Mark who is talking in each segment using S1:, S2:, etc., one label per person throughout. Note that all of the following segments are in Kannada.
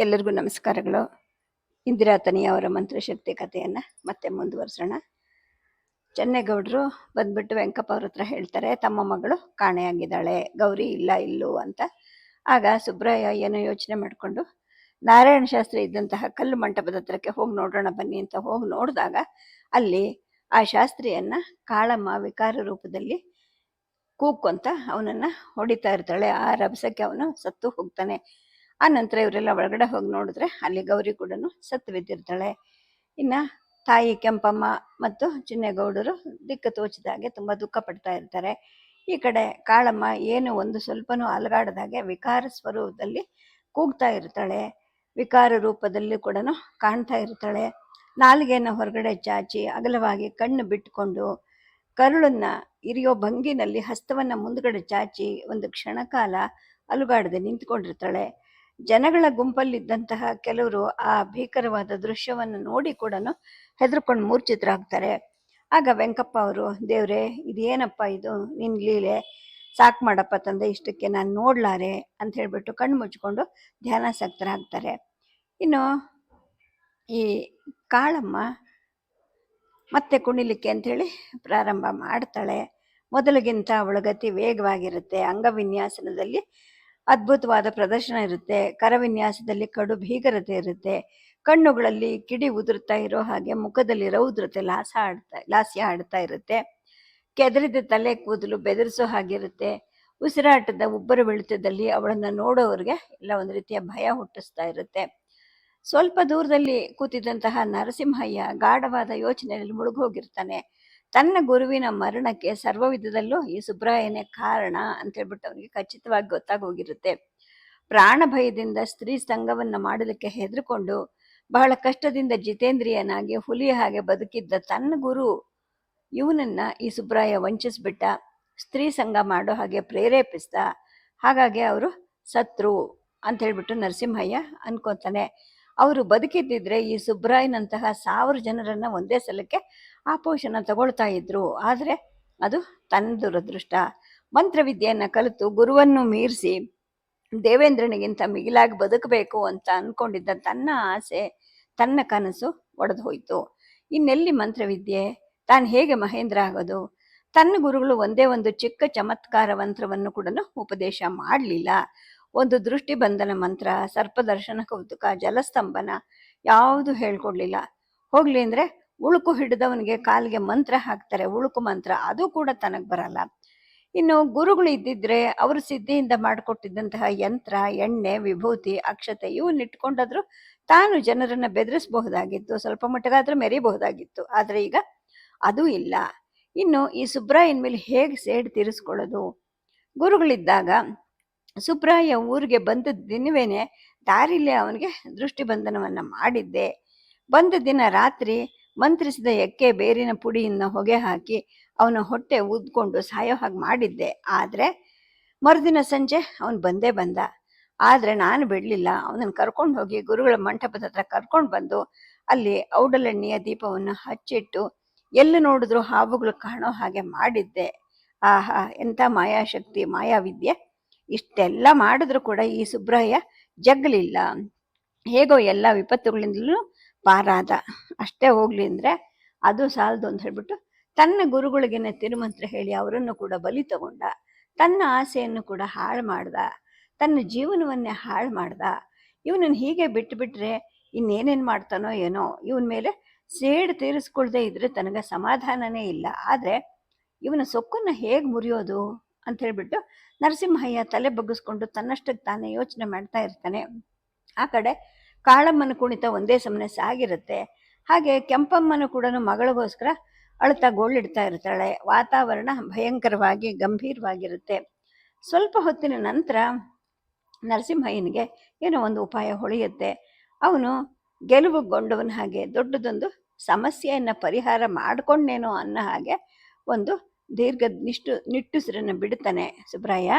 S1: ಎಲ್ಲರಿಗೂ ನಮಸ್ಕಾರಗಳು. ಇಂದಿರಾ ತನಿಯವರ ಮಂತ್ರಶಕ್ತಿ ಕಥೆಯನ್ನು ಮತ್ತೆ ಮುಂದುವರಿಸೋಣ. ಚೆನ್ನೇಗೌಡರು ಬಂದ್ಬಿಟ್ಟು ವೆಂಕಪ್ಪ ಅವ್ರ ಹತ್ರ ಹೇಳ್ತಾರೆ, ತಮ್ಮ ಮಗಳು ಕಾಣೆಯಾಗಿದ್ದಾಳೆ, ಗೌರಿ ಇಲ್ಲ, ಇಲ್ಲೂ ಅಂತ. ಆಗ ಸುಬ್ರಯ್ಯ ಏನೋ ಯೋಚನೆ ಮಾಡಿಕೊಂಡು, ನಾರಾಯಣ ಶಾಸ್ತ್ರಿ ಇದ್ದಂತಹ ಕಲ್ಲು ಮಂಟಪದ ಹತ್ರಕ್ಕೆ ಹೋಗಿ ನೋಡೋಣ ಬನ್ನಿ ಅಂತ ಹೋಗಿ ನೋಡಿದಾಗ, ಅಲ್ಲಿ ಆ ಶಾಸ್ತ್ರಿಯನ್ನ ಕಾಳಮ್ಮ ವಿಕಾರ ರೂಪದಲ್ಲಿ ಕೂಕೊಂತ ಅವನನ್ನ ಹೊಡಿತಾ ಇರ್ತಾಳೆ. ಆ ರಭಸಕ್ಕೆ ಅವನು ಸತ್ತು ಹೋಗ್ತಾನೆ. ಆ ನಂತರ ಇವರೆಲ್ಲ ಒಳಗಡೆ ಹೋಗಿ ನೋಡಿದ್ರೆ ಅಲ್ಲಿ ಗೌರಿ ಕೂಡ ಸತ್ತು ಬಿದ್ದಿರ್ತಾಳೆ. ಇನ್ನ ತಾಯಿ ಕೆಂಪಮ್ಮ ಮತ್ತು ಚಿನ್ನೇಗೌಡರು ದಿಕ್ಕು ತೋಚಿದಾಗೆ ತುಂಬಾ ದುಃಖ ಪಡ್ತಾ ಇರ್ತಾರೆ. ಈ ಕಡೆ ಕಾಳಮ್ಮ ಏನು ಒಂದು ಸ್ವಲ್ಪನೂ ಅಲಗಾಡದಾಗೆ ವಿಕಾರ ಸ್ವರೂಪದಲ್ಲಿ ಕೂಗ್ತಾ ಇರ್ತಾಳೆ. ವಿಕಾರ ರೂಪದಲ್ಲಿ ಕೂಡ ಕಾಣ್ತಾ ಇರ್ತಾಳೆ. ನಾಲಿಗೆಯನ್ನು ಹೊರಗಡೆ ಚಾಚಿ ಅಗಲವಾಗಿ ಕಣ್ಣು ಬಿಟ್ಟುಕೊಂಡು ಕರುಳನ್ನ ಇರಿಯೋ ಭಂಗಿನಲ್ಲಿ ಹಸ್ತವನ್ನ ಮುಂದ್ಗಡೆ ಚಾಚಿ ಒಂದು ಕ್ಷಣಕಾಲ ಅಲುಗಾಡದೆ ನಿಂತ್ಕೊಂಡಿರ್ತಾಳೆ. ಜನಗಳ ಗುಂಪಲ್ಲಿದ್ದಂತಹ ಕೆಲವರು ಆ ಭೀಕರವಾದ ದೃಶ್ಯವನ್ನು ನೋಡಿ ಕೂಡ ಹೆದರ್ಕೊಂಡು ಮೂರ್ಛಿತರಾಗ್ತಾರೆ ಆಗ ವೆಂಕಪ್ಪ ಅವರು, ದೇವ್ರೆ, ಇದೇನಪ್ಪ ಇದು? ನಿನ್ ಲೀಲೆ? ಸಾಕ್ ಮಾಡಪ್ಪ ತಂದೆ, ಇಷ್ಟಕ್ಕೆ ನಾನು ನೋಡ್ಲಾರೆ ಅಂತ ಹೇಳ್ಬಿಟ್ಟು ಕಣ್ಣು ಮುಚ್ಕೊಂಡು ಧ್ಯಾನಾಸಕ್ತರಾಗ್ತಾರೆ ಇನ್ನು ಈ ಕಾಳಮ್ಮ ಮತ್ತೆ ಕುಣಿಲಿಕ್ಕೆ ಅಂಥೇಳಿ ಪ್ರಾರಂಭ ಮಾಡ್ತಾಳೆ. ಮೊದಲಿಗಿಂತ ಅವಳ ಗತಿ ವೇಗವಾಗಿರುತ್ತೆ. ಅಂಗವಿನ್ಯಾಸನದಲ್ಲಿ ಅದ್ಭುತವಾದ ಪ್ರದರ್ಶನ ಇರುತ್ತೆ. ಕರವಿನ್ಯಾಸದಲ್ಲಿ ಕಡು ಭೀಕರತೆ ಇರುತ್ತೆ. ಕಣ್ಣುಗಳಲ್ಲಿ ಕಿಡಿ ಉದುರ್ತಾ ಇರೋ ಹಾಗೆ ಮುಖದಲ್ಲಿ ರೌದ್ರತೆ ಲಾಸ ಆಡ್ತಾ, ಲಾಸ್ಯ ಆಡ್ತಾ ಇರುತ್ತೆ. ಕೆದರಿದ ತಲೆ ಕೂದಲು ಬೆದರಿಸೋ ಹಾಗಿರುತ್ತೆ. ಉಸಿರಾಟದ ಉಬ್ಬರ ಬೆಳಿತದಲ್ಲಿ ಅವಳನ್ನು ನೋಡೋವ್ರಿಗೆ ಎಲ್ಲ ಒಂದು ರೀತಿಯ ಭಯ ಹುಟ್ಟಿಸ್ತಾ ಇರುತ್ತೆ. ಸ್ವಲ್ಪ ದೂರದಲ್ಲಿ ಕೂತಿದ್ದಂತಹ ನರಸಿಂಹಯ್ಯ ಗಾಢವಾದ ಯೋಚನೆಯಲ್ಲಿ ಮುಳುಗೋಗಿರ್ತಾನೆ. ತನ್ನ ಗುರುವಿನ ಮರಣಕ್ಕೆ ಸರ್ವ ವಿಧದಲ್ಲೂ ಈ ಸುಬ್ರಾಯನೇ ಕಾರಣ ಅಂತ ಹೇಳ್ಬಿಟ್ಟು ಅವನಿಗೆ ಖಚಿತವಾಗಿ ಗೊತ್ತಾಗೋಗಿರುತ್ತೆ. ಪ್ರಾಣ ಭಯದಿಂದ ಸ್ತ್ರೀ ಸಂಘವನ್ನು ಮಾಡಲಿಕ್ಕೆ ಹೆದರ್ಕೊಂಡು ಬಹಳ ಕಷ್ಟದಿಂದ ಜಿತೇಂದ್ರಿಯನಾಗಿ ಹುಲಿಯ ಹಾಗೆ ಬದುಕಿದ್ದ ತನ್ನ ಗುರು ಇವನನ್ನ ಈ ಸುಬ್ರಾಯ ವಂಚಿಸ್ಬಿಟ್ಟ, ಸ್ತ್ರೀ ಸಂಘ ಮಾಡೋ ಹಾಗೆ ಪ್ರೇರೇಪಿಸ್ದ, ಹಾಗಾಗಿ ಅವರು ಸತ್ರು ಅಂತ ಹೇಳ್ಬಿಟ್ಟು ನರಸಿಂಹಯ್ಯ ಅನ್ಕೋತಾನೆ. ಅವರು ಬದುಕಿದ್ದಿದ್ರೆ ಈ ಸುಬ್ರಾಯ್ನಂತಹ ಸಾವಿರ ಜನರನ್ನ ಒಂದೇ ಸಲಕ್ಕೆ ಆಪೋಷಣ ತಗೊಳ್ತಾ ಇದ್ರು. ಆದರೆ ಅದು ತನ್ನ ದುರದೃಷ್ಟ. ಮಂತ್ರವಿದ್ಯೆಯನ್ನು ಕಲಿತು ಗುರುವನ್ನು ಮೀರಿಸಿ ದೇವೇಂದ್ರನಿಗಿಂತ ಮಿಗಿಲಾಗಿ ಬದುಕಬೇಕು ಅಂತ ಅಂದ್ಕೊಂಡಿದ್ದ ತನ್ನ ಆಸೆ, ತನ್ನ ಕನಸು ಒಡೆದು ಹೋಯಿತು. ಇನ್ನೆಲ್ಲಿ ಮಂತ್ರವಿದ್ಯೆ? ತಾನು ಹೇಗೆ ಮಹೇಂದ್ರ ಆಗೋದು? ತನ್ನ ಗುರುಗಳು ಒಂದೇ ಒಂದು ಚಿಕ್ಕ ಚಮತ್ಕಾರ ಮಂತ್ರವನ್ನು ಕೂಡ ಉಪದೇಶ ಮಾಡಲಿಲ್ಲ. ಒಂದು ದೃಷ್ಟಿ ಬಂಧನ ಮಂತ್ರ, ಸರ್ಪದರ್ಶನ, ಕೌತುಕ, ಜಲಸ್ತಂಭನ ಯಾವುದು ಹೇಳ್ಕೊಡ್ಲಿಲ್ಲ. ಹೋಗ್ಲಿ ಅಂದ್ರೆ ಉಳುಕು ಹಿಡಿದವನಿಗೆ ಕಾಲಿಗೆ ಮಂತ್ರ ಹಾಕ್ತಾರೆ, ಉಳುಕು ಮಂತ್ರ. ಅದು ಕೂಡ ತನಗೆ ಬರಲ್ಲ. ಇನ್ನು ಗುರುಗಳು ಇದ್ದಿದ್ರೆ ಅವರು ಸಿದ್ಧಿಯಿಂದ ಮಾಡಿಕೊಟ್ಟಿದ್ದಂತಹ ಯಂತ್ರ, ಎಣ್ಣೆ, ವಿಭೂತಿ, ಅಕ್ಷತೆ ಇವನ್ನ ಇಟ್ಕೊಂಡಾದ್ರು ತಾನು ಜನರನ್ನ ಬೆದರಿಸಬಹುದಾಗಿತ್ತು. ಸ್ವಲ್ಪ ಮಟ್ಟಿಗಾದ್ರೂ ಮೆರಿಬಹುದಾಗಿತ್ತು. ಆದ್ರೆ ಈಗ ಅದು ಇಲ್ಲ. ಇನ್ನು ಈ ಸುಬ್ರಾಯನ್ ಮೇಲೆ ಹೇಗೆ ಸೇಡ್ ತೀರಿಸ್ಕೊಳ್ಳೋದು? ಗುರುಗಳಿದ್ದಾಗ ಸುಬ್ರಾಯ ಊರಿಗೆ ಬಂದ ದಿನವೇನೆ ದಾರಿಲಿ ಅವನಿಗೆ ದೃಷ್ಟಿಬಂಧನವನ್ನು ಮಾಡಿದ್ದೆ. ಬಂದ ದಿನ ರಾತ್ರಿ ಮಂತ್ರಿಸಿದ ಎಕ್ಕೆ ಬೇರಿನ ಪುಡಿಯಿಂದ ಹೊಗೆ ಹಾಕಿ ಅವನ ಹೊಟ್ಟೆ ಊದ್ಕೊಂಡು ಸಾಯೋ ಹಾಗೆ ಮಾಡಿದ್ದೆ. ಆದರೆ ಮರುದಿನ ಸಂಜೆ ಅವನು ಬಂದೇ ಬಂದ. ಆದರೆ ನಾನು ಬಿಡಲಿಲ್ಲ. ಅವನನ್ನು ಕರ್ಕೊಂಡು ಹೋಗಿ ಗುರುಗಳ ಮಂಟಪದ ಹತ್ರ ಕರ್ಕೊಂಡು ಬಂದು ಅಲ್ಲಿ ಔಡಲೆಣ್ಣೆಯ ದೀಪವನ್ನು ಹಚ್ಚಿಟ್ಟು ಎಲ್ಲಿ ನೋಡಿದ್ರು ಹಾವುಗಳು ಕಾಣೋ ಹಾಗೆ ಮಾಡಿದ್ದೆ. ಆಹಾ ಎಂಥ ಮಾಯಾಶಕ್ತಿ, ಮಾಯಾವಿದ್ಯೆ? ಇಷ್ಟೆಲ್ಲ ಮಾಡಿದ್ರು ಕೂಡ ಈ ಸುಬ್ರಹ್ಯ ಜಗ್ಲಿಲ್ಲ. ಹೇಗೋ ಎಲ್ಲ ವಿಪತ್ತುಗಳಿಂದಲೂ ಪಾರಾದ. ಅಷ್ಟೇ ಹೋಗ್ಲಿ ಅಂದರೆ ಅದು ಸಾಲದು ಅಂತ ಹೇಳ್ಬಿಟ್ಟು ತನ್ನ ಗುರುಗಳಿಗೇನೆ ತಿರುಮಂತ್ರ ಹೇಳಿ ಅವರನ್ನು ಕೂಡ ಬಲಿ ತಗೊಂಡ. ತನ್ನ ಆಸೆಯನ್ನು ಕೂಡ ಹಾಳು ಮಾಡ್ದ. ತನ್ನ ಜೀವನವನ್ನೇ ಹಾಳು ಮಾಡ್ದ. ಇವನನ್ನು ಹೀಗೆ ಬಿಟ್ಟುಬಿಟ್ರೆ ಇನ್ನೇನೇನು ಮಾಡ್ತಾನೋ ಏನೋ, ಇವನ ಮೇಲೆ ಸೇಡು ತೀರಿಸ್ಕೊಳ್ದೇ ಇದ್ರೆ ತನಗೆ ಸಮಾಧಾನನೇ ಇಲ್ಲ. ಆದ್ರೆ ಇವನ ಸೊಕ್ಕನ್ನ ಹೇಗೆ ಮುರಿಯೋದು ಅಂತ ಹೇಳ್ಬಿಟ್ಟು ನರಸಿಂಹಯ್ಯ ತಲೆ ಬಗ್ಗಿಸ್ಕೊಂಡು ತನ್ನಷ್ಟಕ್ಕೆ ತಾನೇ ಯೋಚನೆ ಮಾಡ್ತಾ ಇರ್ತಾನೆ. ಆ ಕಡೆ ಕಾಳಮ್ಮನ ಕುಣಿತ ಒಂದೇ ಸಮನೆ ಸಾಗಿರುತ್ತೆ ಹಾಗೆ ಕೆಂಪಮ್ಮನ ಕೂಡ ಮಗಳಿಗೋಸ್ಕರ ಅಳ್ತಾ ಗೋಳಿಡ್ತಾ ಇರ್ತಾಳೆ. ವಾತಾವರಣ ಭಯಂಕರವಾಗಿ, ಗಂಭೀರವಾಗಿರುತ್ತೆ. ಸ್ವಲ್ಪ ಹೊತ್ತಿನ ನಂತರ ನರಸಿಂಹಯ್ಯನಿಗೆ ಏನೋ ಒಂದು ಉಪಾಯ ಹೊಳೆಯುತ್ತೆ. ಅವನು ಗೆಲುವುಗೊಂಡವನ ಹಾಗೆ ದೊಡ್ಡದೊಂದು ಸಮಸ್ಯೆಯನ್ನು ಪರಿಹಾರ ಮಾಡಿಕೊಂಡೇನೋ ಅನ್ನೋ ಹಾಗೆ ಒಂದು ದೀರ್ಘ ನಿಷ್ಠು ನಿಟ್ಟುಸಿರನ್ನು ಬಿಡ್ತಾನೆ ಸುಬ್ರಾಯ.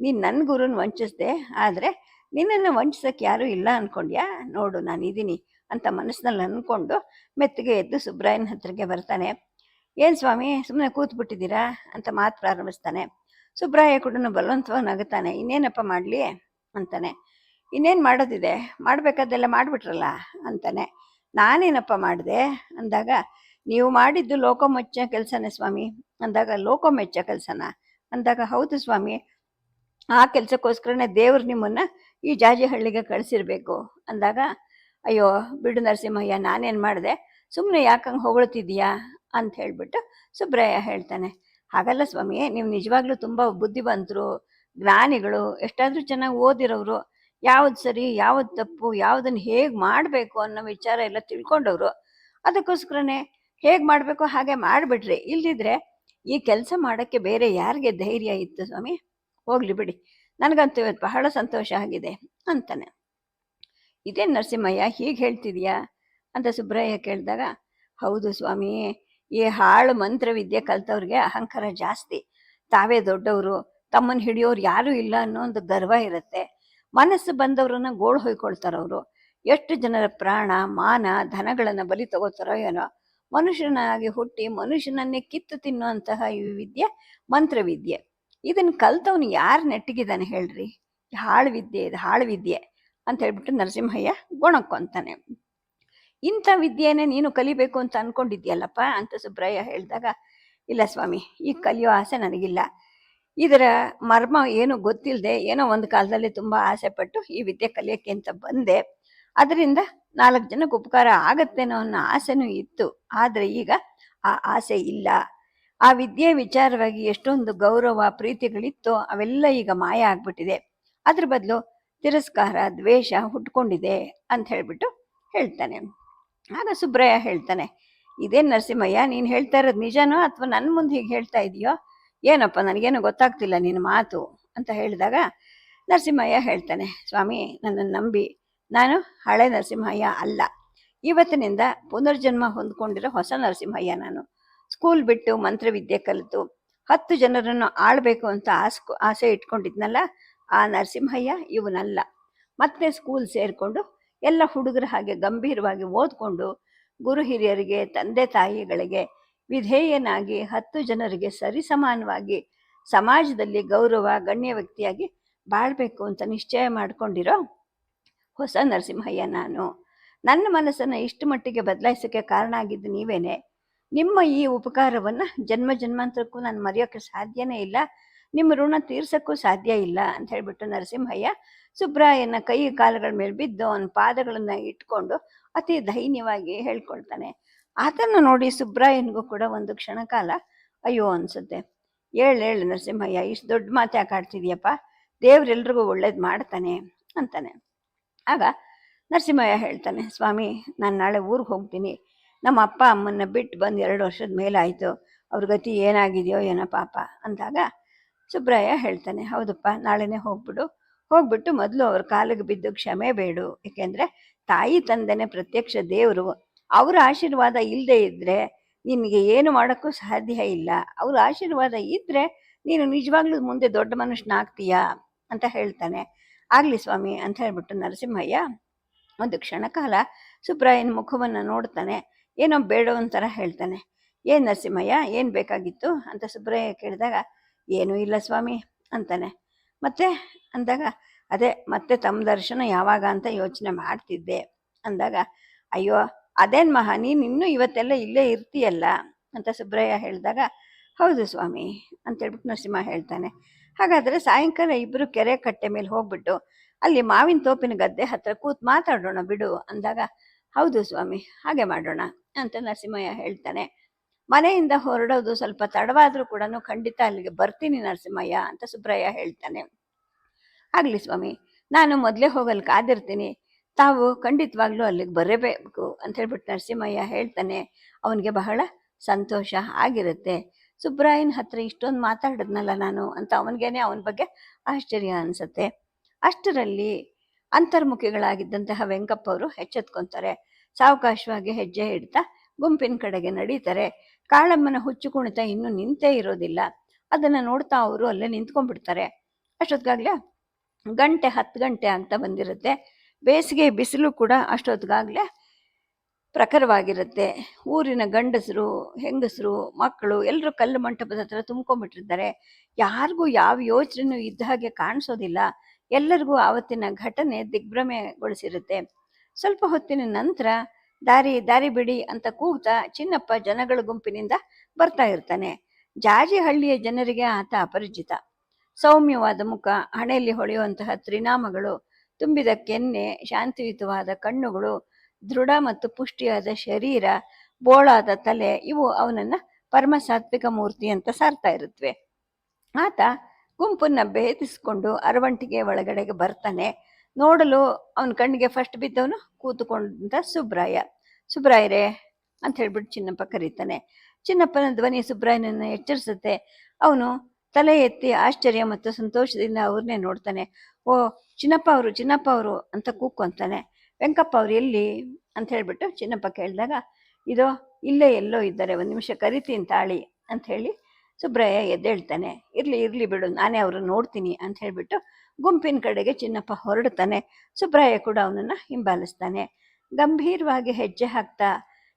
S1: ನೀನು ನನ್ನ ಗುರುನ ವಂಚಿಸ್ದೆ, ಆದರೆ ನಿನ್ನನ್ನು ವಂಚಿಸಕ್ಕೆ ಯಾರೂ ಇಲ್ಲ ಅನ್ಕೊಂಡ್ಯಾ? ನೋಡು, ನಾನು ಇದ್ದೀನಿ ಅಂತ ಮನಸ್ಸಿನಲ್ಲಿ ಅಂದ್ಕೊಂಡು ಮೆತ್ತಗೆ ಎದ್ದು ಸುಬ್ರಾಯನ ಹತ್ರಕ್ಕೆ ಬರ್ತಾನೆ. ಏನು ಸ್ವಾಮಿ ಸುಮ್ಮನೆ ಕೂತ್ಬಿಟ್ಟಿದ್ದೀರಾ? ಅಂತ ಮಾತು ಪ್ರಾರಂಭಿಸ್ತಾನೆ. ಸುಬ್ರಾಯ ಕೂಡ ಬಲವಂತವಾಗಿ ನಗುತ್ತಾನೆ. ಇನ್ನೇನಪ್ಪ ಮಾಡಲಿ? ಅಂತಾನೆ. ಇನ್ನೇನು ಮಾಡೋದಿದೆ? ಮಾಡಬೇಕಾದ್ದೆಲ್ಲ ಮಾಡಿಬಿಟ್ರಲ್ಲ? ಅಂತಾನೆ. ನಾನೇನಪ್ಪ ಮಾಡಿದೆ? ಅಂದಾಗ, ನೀವು ಮಾಡಿದ್ದು ಲೋಕಮೆಚ್ಚ ಕೆಲಸನೇ ಸ್ವಾಮಿ. ಅಂದಾಗ ಲೋಕಮೆಚ್ಚ ಕೆಲಸನ? ಅಂದಾಗ, ಹೌದು ಸ್ವಾಮಿ. ಆ ಕೆಲಸಕ್ಕೋಸ್ಕರನೇ ದೇವ್ರು ನಿಮ್ಮನ್ನು ಈ ಜಾಜಿಹಳ್ಳಿಗೆ ಕಳಿಸಿರ್ಬೇಕು ಅಂದಾಗ, ಅಯ್ಯೋ, ಬಿಡು ನರಸಿಂಹಯ್ಯ, ನಾನೇನು ಮಾಡಿದೆ? ಸುಮ್ಮನೆ ಯಾಕಂಗೆ ಹೊಗಳ್ತಿದ್ದೀಯಾ? ಅಂತ ಹೇಳಿಬಿಟ್ಟು ಸುಬ್ರಯ್ಯ ಹೇಳ್ತಾನೆ. ಹಾಗಲ್ಲ ಸ್ವಾಮಿ ನೀವು ನಿಜವಾಗ್ಲೂ ತುಂಬ ಬುದ್ಧಿವಂತರು, ಜ್ಞಾನಿಗಳು, ಎಷ್ಟಾದರೂ ಚೆನ್ನಾಗಿ ಓದಿರೋರು ಯಾವ್ದು ಸರಿ, ಯಾವ್ದು ತಪ್ಪು ಯಾವುದನ್ನು ಹೇಗೆ ಮಾಡಬೇಕು ಅನ್ನೋ ವಿಚಾರ ಎಲ್ಲ ತಿಳ್ಕೊಂಡವರು. ಅದಕ್ಕೋಸ್ಕರನೇ ಹೇಗೆ ಮಾಡಬೇಕು ಹಾಗೆ ಮಾಡಿಬಿಡ್ರಿ ಇಲ್ಲದಿದ್ರೆ ಈ ಕೆಲಸ ಮಾಡೋಕ್ಕೆ ಬೇರೆ ಯಾರಿಗೆ ಧೈರ್ಯ ಇತ್ತು ಸ್ವಾಮಿ? ಹೋಗ್ಲಿ ಬಿಡಿ. ನನಗಂತೂ ಇವತ್ತು ಬಹಳ ಸಂತೋಷ ಆಗಿದೆ ಅಂತಾನೆ. ಇದೇ ನರಸಿಂಹಯ್ಯ ಹೀಗೆ ಹೇಳ್ತಿದ್ಯಾ? ಅಂತ ಸುಬ್ರಯ್ಯ ಕೇಳಿದಾಗ, ಹೌದು ಸ್ವಾಮಿ, ಈ ಹಾಳು ಮಂತ್ರವಿದ್ಯೆ ಕಲ್ತವ್ರಿಗೆ ಅಹಂಕಾರ ಜಾಸ್ತಿ. ತಾವೇ ದೊಡ್ಡವರು ತಮ್ಮನ್ನು ಹಿಡಿಯೋರು ಯಾರೂ ಇಲ್ಲ ಅನ್ನೋ ಒಂದು ಗರ್ವ ಇರುತ್ತೆ. ಮನಸ್ಸು ಬಂದವ್ರನ್ನ ಗೋಳು ಹೊಯ್ಕೊಳ್ತಾರವರು ಎಷ್ಟು ಜನರ ಪ್ರಾಣ, ಮಾನ, ಧನಗಳನ್ನು ಬಲಿ ತಗೋತಾರೋ ಏನೋ. ಮನುಷ್ಯನಾಗಿ ಹುಟ್ಟಿ ಮನುಷ್ಯನನ್ನೇ ಕಿತ್ತು ತಿನ್ನುವಂತಹ ಈ ವಿದ್ಯೆ ಮಂತ್ರವಿದ್ಯೆ. ಇದನ್ನು ಕಲ್ತವನು ಯಾರು ನೆಟ್ಟಿಗಿದ್ದಾನೆ ಹೇಳ್ರಿ? ಹಾಳು ವಿದ್ಯೆ ಇದು, ಹಾಳು ವಿದ್ಯೆ ಅಂತ ಹೇಳ್ಬಿಟ್ಟು ನರಸಿಂಹಯ್ಯ ಗೊಣಕ್ಕೊಂತಾನೆ ಇಂಥ ವಿದ್ಯೆನೇ ನೀನು ಕಲಿಬೇಕು ಅಂತ ಅನ್ಕೊಂಡಿದ್ಯಲ್ಲಪ್ಪ ಅಂತ ಸುಬ್ರಯ್ಯ ಹೇಳಿದಾಗ, ಇಲ್ಲ ಸ್ವಾಮಿ ಈ ಕಲಿಯೋ ಆಸೆ ನನಗಿಲ್ಲ. ಇದರ ಮರ್ಮ ಏನು ಗೊತ್ತಿಲ್ಲದೆ ಏನೋ ಒಂದು ಕಾಲದಲ್ಲಿ ತುಂಬ ಆಸೆ ಪಟ್ಟು ಈ ವಿದ್ಯೆ ಕಲಿಯೋಕ್ಕೆ ಅಂತ ಬಂದೆ. ಅದರಿಂದ ನಾಲ್ಕು ಜನಕ್ಕೆ ಉಪಕಾರ ಆಗತ್ತೇನೋ ಅನ್ನೋ ಆಸೆನೂ ಇತ್ತು. ಆದರೆ ಈಗ ಆ ಆಸೆ ಇಲ್ಲ. ಆ ವಿದ್ಯೆ ವಿಚಾರವಾಗಿ ಎಷ್ಟೊಂದು ಗೌರವ, ಪ್ರೀತಿಗಳಿತ್ತೋ ಅವೆಲ್ಲ ಈಗ ಮಾಯ ಆಗ್ಬಿಟ್ಟಿದೆ. ಅದ್ರ ಬದಲು ತಿರಸ್ಕಾರ, ದ್ವೇಷ ಹುಟ್ಕೊಂಡಿದೆ ಅಂತ ಹೇಳ್ಬಿಟ್ಟು ಹೇಳ್ತಾನೆ. ಆಗ ಸುಬ್ರಯ್ಯ ಹೇಳ್ತಾನೆ ಇದೇನು ನರಸಿಂಹಯ್ಯ, ನೀನು ಹೇಳ್ತಾ ಇರೋದು ನಿಜನೋ ಅಥವಾ ನನ್ನ ಮುಂದೆ ಹೀಗೆ ಹೇಳ್ತಾ ಇದೆಯೋ? ಏನಪ್ಪ, ನನಗೇನು ಗೊತ್ತಾಗ್ತಿಲ್ಲ ನಿನ್ನ ಮಾತು ಅಂತ ಹೇಳಿದಾಗ ನರಸಿಂಹಯ್ಯ ಹೇಳ್ತಾನೆ, ಸ್ವಾಮಿ ನನ್ನನ್ನು ನಂಬಿ ನಾನು ಹಳೆ ನರಸಿಂಹಯ್ಯ ಅಲ್ಲ. ಇವತ್ತಿನಿಂದ ಪುನರ್ಜನ್ಮ ಹೊಂದ್ಕೊಂಡಿರೋ ಹೊಸ ನರಸಿಂಹಯ್ಯ ನಾನು. ಸ್ಕೂಲ್ ಬಿಟ್ಟು ಮಂತ್ರವಿದ್ಯೆ ಕಲಿತು ಹತ್ತು ಜನರನ್ನು ಆಳ್ಬೇಕು ಅಂತ ಆಸ್ ಆಸೆ ಇಟ್ಕೊಂಡಿದ್ನಲ್ಲ, ಆ ನರಸಿಂಹಯ್ಯ ಇವನಲ್ಲ. ಮತ್ತೆ ಸ್ಕೂಲ್ ಸೇರಿಕೊಂಡು ಎಲ್ಲ ಹುಡುಗರ ಹಾಗೆ ಗಂಭೀರವಾಗಿ ಓದ್ಕೊಂಡು ಗುರು ಹಿರಿಯರಿಗೆ, ತಂದೆ ತಾಯಿಗಳಿಗೆ, ವಿಧೇಯನಾಗಿ ಹತ್ತು ಜನರಿಗೆ ಸರಿಸಮಾನವಾಗಿ ಸಮಾಜದಲ್ಲಿ ಗೌರವ, ಗಣ್ಯ ವ್ಯಕ್ತಿಯಾಗಿ ಬಾಳ್ಬೇಕು ಅಂತ ನಿಶ್ಚಯ ಮಾಡ್ಕೊಂಡಿರೋ ಹೊಸ ನರಸಿಂಹಯ್ಯ ನಾನು. ನನ್ನ ಮನಸ್ಸನ್ನು ಇಷ್ಟು ಮಟ್ಟಿಗೆ ಬದಲಾಯಿಸೋಕ್ಕೆ ಕಾರಣ ಆಗಿದ್ದು ನೀವೇನೆ. ನಿಮ್ಮ ಈ ಉಪಕಾರವನ್ನು ಜನ್ಮ ಜನ್ಮಾಂತರಕ್ಕೂ ನಾನು ಮರೆಯೋಕ್ಕೆ ಸಾಧ್ಯನೇ ಇಲ್ಲ. ನಿಮ್ಮ ಋಣ ತೀರ್ಸೋಕ್ಕೂ ಸಾಧ್ಯ ಇಲ್ಲ ಅಂತ ಹೇಳಿಬಿಟ್ಟು ನರಸಿಂಹಯ್ಯ, ಸುಬ್ರಾಯನ ಕೈ ಕಾಲುಗಳ ಮೇಲೆ ಬಿದ್ದು ಅವನ ಪಾದಗಳನ್ನು ಇಟ್ಕೊಂಡು ಅತಿ ದೈನ್ಯವಾಗಿ ಹೇಳ್ಕೊಳ್ತಾನೆ. ಆತನ ನೋಡಿ ಸುಬ್ರಾಯನಿಗೂ ಕೂಡ ಒಂದು ಕ್ಷಣಕಾಲ ಅಯ್ಯೋ ಅನ್ಸುತ್ತೆ. ಏಳು ಹೇಳು ನರಸಿಂಹಯ್ಯ, ಇಷ್ಟು ದೊಡ್ಡ ಮಾತು ಯಾಕೆ ಆಡ್ತಿದ್ಯಪ್ಪ? ದೇವ್ರೆಲ್ರಿಗೂ ಒಳ್ಳೇದು ಮಾಡ್ತಾನೆ ಅಂತಾನೆ. ಆಗ ನರಸಿಂಹಯ್ಯ ಹೇಳ್ತಾನೆ, ಸ್ವಾಮಿ, ನಾನು ನಾಳೆ ಊರಿಗೆ ಹೋಗ್ತೀನಿ. ನಮ್ಮ ಅಪ್ಪ ಅಮ್ಮನ್ನ ಬಿಟ್ಟು ಬಂದು ಎರಡು ವರ್ಷದ ಮೇಲಾಯಿತು ಅವ್ರ ಗತಿ ಏನಾಗಿದೆಯೋ ಏನೋ ಪಾಪ ಅಂದಾಗ ಸುಬ್ರಾಯ ಹೇಳ್ತಾನೆ, ಹೌದಪ್ಪ, ನಾಳೆನೇ ಹೋಗ್ಬಿಡು. ಹೋಗ್ಬಿಟ್ಟು ಮೊದಲು ಅವ್ರ ಕಾಲಿಗೆ ಬಿದ್ದು ಕ್ಷಮೆ ಬೇಡು. ಏಕೆಂದರೆ ತಾಯಿ ತಂದೆನೇ ಪ್ರತ್ಯಕ್ಷ ದೇವರು. ಅವರ ಆಶೀರ್ವಾದ ಇಲ್ಲದೆ ಇದ್ದರೆ ನಿನಗೆ ಏನು ಮಾಡೋಕ್ಕೂ ಸಾಧ್ಯ ಇಲ್ಲ. ಅವ್ರ ಆಶೀರ್ವಾದ ಇದ್ದರೆ ನೀನು ನಿಜವಾಗ್ಲೂ ಮುಂದೆ ದೊಡ್ಡ ಮನುಷ್ಯನಾಗ್ತೀಯಾ ಅಂತ ಹೇಳ್ತಾನೆ. ಆಗಲಿ ಸ್ವಾಮಿ ಅಂತ ಹೇಳ್ಬಿಟ್ಟು ನರಸಿಂಹಯ್ಯ ಒಂದು ಕ್ಷಣಕಾಲ ಸುಬ್ರಾಯನ ಮುಖವನ್ನು ನೋಡ್ತಾನೆ. ಏನೋ ಬೇಡ ಒಂಥರ ಹೇಳ್ತಾನೆ. ಏನು ನರಸಿಂಹಯ್ಯ, ಏನು ಬೇಕಾಗಿತ್ತು? ಅಂತ ಸುಬ್ರಯ್ಯ ಕೇಳಿದಾಗ, ಏನೂ ಇಲ್ಲ ಸ್ವಾಮಿ ಅಂತಾನೆ. ಮತ್ತೆ ಅಂದಾಗ, ಅದೇ ಮತ್ತೆ ತಮ್ಮ ದರ್ಶನ ಯಾವಾಗ ಅಂತ ಯೋಚನೆ ಮಾಡ್ತಿದ್ದೆ. ಅಂದಾಗ, ಅಯ್ಯೋ, ಅದೇನು ಮಹಾ, ನೀನು ಇನ್ನೂ ಇವತ್ತೆಲ್ಲ ಇಲ್ಲೇ ಇರ್ತೀಯಲ್ಲ? ಅಂತ ಸುಬ್ರಯ್ಯ ಹೇಳಿದಾಗ, ಹೌದು ಸ್ವಾಮಿ ಅಂತೇಳ್ಬಿಟ್ಟು ನರಸಿಂಹ ಹೇಳ್ತಾನೆ. ಹಾಗಾದರೆ ಸಾಯಂಕಾಲ ಇಬ್ಬರು ಕೆರೆ ಕಟ್ಟೆ ಮೇಲೆ ಹೋಗ್ಬಿಟ್ಟು, ಅಲ್ಲಿ ಮಾವಿನ ತೋಪಿನ ಗದ್ದೆ ಹತ್ರ ಕೂತ್ ಮಾತಾಡೋಣ ಬಿಡು ಅಂದಾಗ, ಹೌದು ಸ್ವಾಮಿ, ಹಾಗೆ ಮಾಡೋಣ. ಅಂತ ನರಸಿಂಹಯ್ಯ ಹೇಳ್ತಾನೆ. ಮನೆಯಿಂದ ಹೊರಡೋದು ಸ್ವಲ್ಪ ತಡವಾದರೂ ಕೂಡ ಖಂಡಿತ ಅಲ್ಲಿಗೆ ಬರ್ತೀನಿ ನರಸಿಂಹಯ್ಯ ಅಂತ ಸುಬ್ರಯ್ಯ ಹೇಳ್ತಾನೆ. ಆಗಲಿ ಸ್ವಾಮಿ, ನಾನು ಮೊದಲೇ ಹೋಗಲು ಕಾದಿರ್ತೀನಿ. ತಾವು ಖಂಡಿತವಾಗ್ಲೂ ಅಲ್ಲಿಗೆ ಬರಬೇಕು ಅಂತ ಹೇಳ್ಬಿಟ್ಟು ನರಸಿಂಹಯ್ಯ ಹೇಳ್ತಾನೆ. ಅವನಿಗೆ ಬಹಳ ಸಂತೋಷ ಆಗಿರುತ್ತೆ. ಸುಬ್ರಾಯನ್ ಹತ್ರ ಇಷ್ಟೊಂದು ಮಾತಾಡಿದ್ನಲ್ಲ ನಾನು ಅಂತ ಅವನಿಗೇನೆ ಅವನ ಬಗ್ಗೆ ಆಶ್ಚರ್ಯ ಅನಿಸುತ್ತೆ. ಅಷ್ಟರಲ್ಲಿ ಅಂತರ್ಮುಖಿಗಳಾಗಿದ್ದಂತಹ ವೆಂಕಪ್ಪ ಅವರು ಎಚ್ಚೆತ್ಕೊಂತಾರೆ. ಸಾವಕಾಶವಾಗಿ ಹೆಜ್ಜೆ ಇಡ್ತಾ ಗುಂಪಿನ ಕಡೆಗೆ ನಡೀತಾರೆ. ಕಾಳಮ್ಮನ ಹುಚ್ಚು ಕುಣಿತ ಇನ್ನೂ ನಿಂತೇ ಇರೋದಿಲ್ಲ. ಅದನ್ನು ನೋಡ್ತಾ ಅವರು ಅಲ್ಲೇ ನಿಂತ್ಕೊಂಡ್ಬಿಡ್ತಾರೆ. ಅಷ್ಟೊತ್ತಿಗಾಗಲೇ ಗಂಟೆ ಹತ್ತು ಗಂಟೆ ಅಂತ ಬಂದಿರುತ್ತೆ. ಬೇಸಿಗೆ ಬಿಸಿಲು ಕೂಡ ಅಷ್ಟೊತ್ತಿಗಾಗಲೇ ಪ್ರಖರವಾಗಿರುತ್ತೆ. ಊರಿನ ಗಂಡಸರು, ಹೆಂಗಸರು, ಮಕ್ಕಳು ಎಲ್ಲರೂ ಕಲ್ಲು ಮಂಟಪದ ಹತ್ರ ತುಂಬ್ಕೊಂಡ್ಬಿಟ್ಟಿರ್ತಾರೆ. ಯಾರಿಗೂ ಯಾವ ಯೋಚನೆಯೂ ಇದ್ದ ಹಾಗೆ ಕಾಣಿಸೋದಿಲ್ಲ. ಎಲ್ಲರಿಗೂ ಆವತ್ತಿನ ಘಟನೆ ದಿಗ್ಭ್ರಮೆಗೊಳಿಸಿರುತ್ತೆ. ಸ್ವಲ್ಪ ಹೊತ್ತಿನ ನಂತರ ದಾರಿ ದಾರಿ ಬಿಡಿ ಅಂತ ಕೂಗ್ತಾ ಚಿನ್ನಪ್ಪ ಜನಗಳ ಗುಂಪಿನಿಂದ ಬರ್ತಾ ಇರ್ತಾನೆ. ಜಾಜಿ ಹಳ್ಳಿಯ ಜನರಿಗೆ ಆತ ಅಪರಿಚಿತ. ಸೌಮ್ಯವಾದ ಮುಖ, ಹಣೆಯಲ್ಲಿ ಹೊಳೆಯುವಂತಹ ತ್ರಿನಾಮಗಳು, ತುಂಬಿದ ಕೆನ್ನೆ, ಶಾಂತಿಯುತವಾದ ಕಣ್ಣುಗಳು, ದೃಢ ಮತ್ತು ಪುಷ್ಟಿಯಾದ ಶರೀರ, ಬೋಳಾದ ತಲೆ, ಇವು ಅವನನ್ನ ಪರಮ ಸಾತ್ವಿಕ ಮೂರ್ತಿ ಅಂತ ಸಾರ್ತಾ ಇರುತ್ತವೆ ಆತ ಗುಂಪನ್ನ ಭೇದಿಸಿಕೊಂಡು ಅರವಂಟಿಗೆ ಒಳಗಡೆಗೆ ಬರ್ತಾನೆ. ನೋಡಲು ಅವನ ಕಣ್ಣಿಗೆ ಫಸ್ಟ್ ಬಿದ್ದವನು ಕೂತುಕೊಂಡ ಸುಬ್ರಾಯ. ಸುಬ್ರಾಯರೇ ಅಂತ ಹೇಳ್ಬಿಟ್ಟು ಚಿನ್ನಪ್ಪ ಕರೀತಾನೆ. ಚಿನ್ನಪ್ಪನ ಧ್ವನಿ ಸುಬ್ರಾಯನನ್ನ ಎಚ್ಚರಿಸುತ್ತೆ. ಅವನು ತಲೆ ಎತ್ತಿ ಆಶ್ಚರ್ಯ ಮತ್ತು ಸಂತೋಷದಿಂದ ಅವ್ರನ್ನೇ ನೋಡ್ತಾನೆ. ಓ, ಚಿನ್ನಪ್ಪ ಅವರು ಚಿನ್ನಪ್ಪ ಅವರು ಅಂತ ಕೂಕ್ಕೊಂತಾನೆ ವೆಂಕಪ್ಪ ಅವ್ರು ಎಲ್ಲಿ ಅಂತ ಹೇಳ್ಬಿಟ್ಟು ಚಿನ್ನಪ್ಪ ಕೇಳಿದಾಗ, ಇದೋ, ಇಲ್ಲೇ ಎಲ್ಲೋ ಇದ್ದಾರೆ, ಒಂದು ನಿಮಿಷ ಕರಿತೀನಿ ತಾಳಿ ಅಂತ ಹೇಳಿ ಸುಬ್ರಾಯ ಎದ್ದೇಳ್ತಾನೆ. ಇರ್ಲಿ ಇರ್ಲಿ ಬಿಡು, ನಾನೇ ಅವ್ರನ್ನ ನೋಡ್ತೀನಿ ಅಂತ ಹೇಳ್ಬಿಟ್ಟು ಗುಂಪಿನ ಕಡೆಗೆ ಚಿನ್ನಪ್ಪ ಹೊರಡ್ತಾನೆ ಸುಬ್ರಾಯ ಕೂಡ ಅವನನ್ನು ಹಿಂಬಾಲಿಸ್ತಾನೆ. ಗಂಭೀರವಾಗಿ ಹೆಜ್ಜೆ ಹಾಕ್ತಾ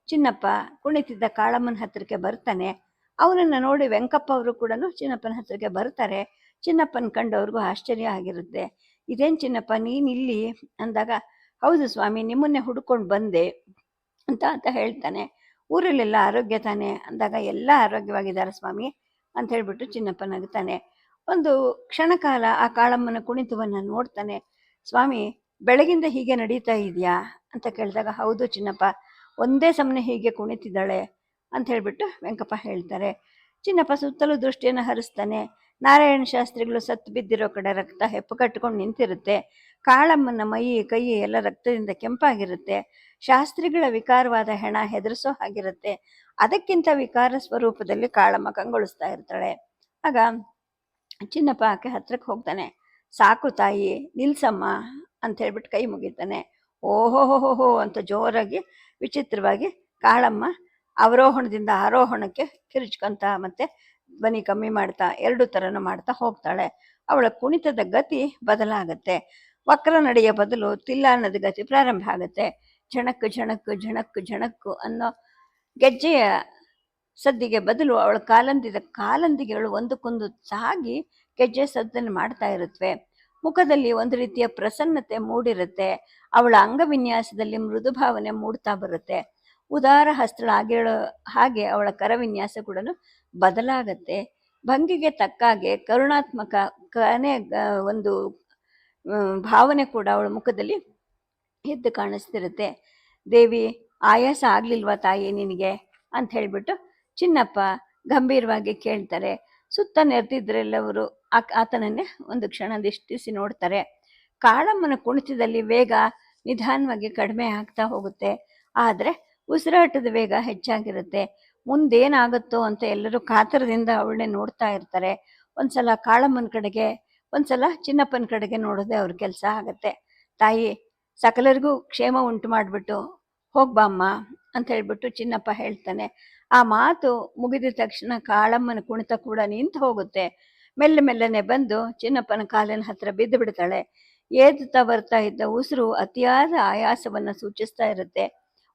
S1: ಚಿನ್ನಪ್ಪ ಕುಣಿತಿದ್ದ ಕಾಳಮ್ಮನ ಹತ್ತಿರಕ್ಕೆ ಬರ್ತಾನೆ. ಅವನನ್ನು ನೋಡಿ ವೆಂಕಪ್ಪ ಅವರು ಕೂಡ ಚಿನ್ನಪ್ಪನ ಹತ್ತಿರಕ್ಕೆ ಬರ್ತಾರೆ. ಚಿನ್ನಪ್ಪನ ಕಂಡವ್ರಿಗೂ ಆಶ್ಚರ್ಯ ಆಗಿರುತ್ತೆ. ಇದೇನು ಚಿನ್ನಪ್ಪ ನೀನಿಲ್ಲಿ ಅಂದಾಗ, ಹೌದು ಸ್ವಾಮಿ, ನಿಮ್ಮನ್ನೇ ಹುಡ್ಕೊಂಡು ಬಂದೆ ಅಂತ ಅಂತ ಹೇಳ್ತಾನೆ. ಊರಲ್ಲೆಲ್ಲ ಆರೋಗ್ಯ ತಾನೆ? ಅಂದಾಗ, ಎಲ್ಲ ಆರೋಗ್ಯವಾಗಿದ್ದಾರೆ ಸ್ವಾಮಿ ಅಂತ ಹೇಳ್ಬಿಟ್ಟು ಚಿನ್ನಪ್ಪ ನಗ್ತಾನೆ. ಒಂದು ಕ್ಷಣಕಾಲ ಆ ಕಾಳಮ್ಮನ ಕುಣಿತವನ್ನ ನೋಡ್ತಾನೆ, ಸ್ವಾಮಿ, ಬೆಳಗಿಂದ ಹೀಗೆ ನಡೀತಾ ಇದೆಯಾ? ಅಂತ ಕೇಳಿದಾಗ, ಹೌದು ಚಿನ್ನಪ್ಪ, ಒಂದೇ ಸಮನೆ ಹೀಗೆ ಕುಣಿತಿದ್ದಾಳೆ ಅಂತ ಹೇಳ್ಬಿಟ್ಟು ವೆಂಕಪ್ಪ ಹೇಳ್ತಾರೆ. ಚಿನ್ನಪ್ಪ ಸುತ್ತಲೂ ದೃಷ್ಟಿಯನ್ನು ಹರಿಸ್ತಾನೆ. ನಾರಾಯಣ ಶಾಸ್ತ್ರಿಗಳು ಸತ್ತು ಬಿದ್ದಿರೋ ಕಡೆ ರಕ್ತ ಹೆಪ್ಪು ಕಟ್ಕೊಂಡು ನಿಂತಿರುತ್ತೆ. ಕಾಳಮ್ಮನ ಮೈ, ಕೈ ಎಲ್ಲ ರಕ್ತದಿಂದ ಕೆಂಪಾಗಿರುತ್ತೆ. ಶಾಸ್ತ್ರಿಗಳ ವಿಕಾರವಾದ ಹೆಣ ಹೆದರಿಸೋ ಹಾಗಿರುತ್ತೆ. ಅದಕ್ಕಿಂತ ವಿಕಾರ ಸ್ವರೂಪದಲ್ಲಿ ಕಾಳಮ್ಮ ಕಂಗೊಳಿಸ್ತಾ ಇರ್ತಾಳೆ. ಆಗ ಚಿನ್ನಪ್ಪ ಆಕೆ ಹತ್ರಕ್ಕೆ ಹೋಗ್ತಾನೆ. ಸಾಕು ತಾಯಿ, ನಿಲ್ಸಮ್ಮ ಅಂತ ಹೇಳ್ಬಿಟ್ಟು ಕೈ ಮುಗಿತಾನೆ. ಓಹೋಹೋಹೋ ಅಂತ ಜೋರಾಗಿ, ವಿಚಿತ್ರವಾಗಿ ಕಾಳಮ್ಮ ಅವರೋಹಣದಿಂದ ಆರೋಹಣಕ್ಕೆ ಕಿರುಚ್ಕೊಂತ ಮತ್ತೆ ಧ್ವನಿ ಕಮ್ಮಿ ಮಾಡ್ತಾ, ಎರಡು ಥರನೂ ಮಾಡ್ತಾ ಹೋಗ್ತಾಳೆ. ಅವಳ ಕುಣಿತದ ಗತಿ ಬದಲಾಗತ್ತೆ. ವಕ್ರ ನಡೆಯ ಬದಲು ತಿಲ್ಲಾನದ ಗತಿ ಪ್ರಾರಂಭ ಆಗುತ್ತೆ. ಝಣಕ್ಕು ಝಣಕ್ಕು ಝಣಕ್ಕು ಝಣಕ್ಕು ಅನ್ನೋ ಗೆಜ್ಜೆಯ ಸದ್ದಿಗೆ ಬದಲು ಅವಳ ಕಾಲಂದಿದ ಕಾಲಂದಿಗೆಗಳು ಒಂದಕ್ಕೊಂದು ಸಾಗಿ ಕೆಜ್ಜೆ ಸದ್ದನ್ನು ಮಾಡ್ತಾ ಇರುತ್ತವೆ ಮುಖದಲ್ಲಿ ಒಂದು ರೀತಿಯ ಪ್ರಸನ್ನತೆ ಮೂಡಿರುತ್ತೆ. ಅವಳ ಅಂಗವಿನ್ಯಾಸದಲ್ಲಿ ಮೃದು ಭಾವನೆ ಮೂಡ್ತಾ ಬರುತ್ತೆ. ಉದಾರ ಹಸ್ತಳಾಗಿರೋ ಹಾಗೆ ಅವಳ ಕರವಿನ್ಯಾಸ ಕೂಡ ಬದಲಾಗತ್ತೆ. ಭಂಗಿಗೆ ತಕ್ಕಾಗೆ ಕರುಣಾತ್ಮಕ ಕನೆ ಒಂದು ಭಾವನೆ ಕೂಡ ಅವಳ ಮುಖದಲ್ಲಿ ಎದ್ದು ಕಾಣಿಸ್ತಿರುತ್ತೆ. ದೇವಿ, ಆಯಾಸ ಆಗ್ಲಿಲ್ವಾ ತಾಯಿ ನಿನಗೆ? ಅಂತ ಹೇಳ್ಬಿಟ್ಟು ಚಿನ್ನಪ್ಪ ಗಂಭೀರವಾಗಿ ಕೇಳ್ತಾರೆ. ಸುತ್ತ ನೆರೆದಿದ್ರೆಲ್ಲವರು ಆ ಆತನನ್ನೇ ಒಂದು ಕ್ಷಣ ದಿಷ್ಟಿಸಿ ನೋಡ್ತಾರೆ. ಕಾಳಮ್ಮನ ಕುಣಿತದಲ್ಲಿ ವೇಗ ನಿಧಾನವಾಗಿ ಕಡಿಮೆ ಆಗ್ತಾ ಹೋಗುತ್ತೆ. ಆದರೆ ಉಸಿರಾಟದ ವೇಗ ಹೆಚ್ಚಾಗಿರುತ್ತೆ. ಮುಂದೇನಾಗುತ್ತೋ ಅಂತ ಎಲ್ಲರೂ ಕಾತರದಿಂದ ಅವಳನ್ನೇ ನೋಡ್ತಾ ಇರ್ತಾರೆ. ಒಂದ್ಸಲ ಕಾಳಮ್ಮನ ಕಡೆಗೆ, ಒಂದ್ಸಲ ಚಿನ್ನಪ್ಪನ ಕಡೆಗೆ ನೋಡೋದೆ ಅವ್ರ ಕೆಲಸ ಆಗತ್ತೆ. ತಾಯಿ, ಸಕಲರಿಗೂ ಕ್ಷೇಮ ಉಂಟು ಮಾಡಿಬಿಟ್ಟು ಹೋಗ್ಬಾಮ್ಮ ಅಂತ ಹೇಳ್ಬಿಟ್ಟು ಚಿನ್ನಪ್ಪ ಹೇಳ್ತಾನೆ. ಆ ಮಾತು ಮುಗಿದ ತಕ್ಷಣ ಕಾಳಮ್ಮನ ಕುಣಿತ ಕೂಡ ನಿಂತು ಹೋಗುತ್ತೆ. ಮೆಲ್ಲ ಮೆಲ್ಲನೆ ಬಂದು ಚಿನ್ನಪ್ಪನ ಕಾಲಿನ ಹತ್ರ ಬಿದ್ದು ಬಿಡ್ತಾಳೆ. ಏದುತ್ತಾ ಬರ್ತಾ ಇದ್ದ ಉಸಿರು ಅತಿಯಾದ ಆಯಾಸವನ್ನ ಸೂಚಿಸ್ತಾ ಇರುತ್ತೆ.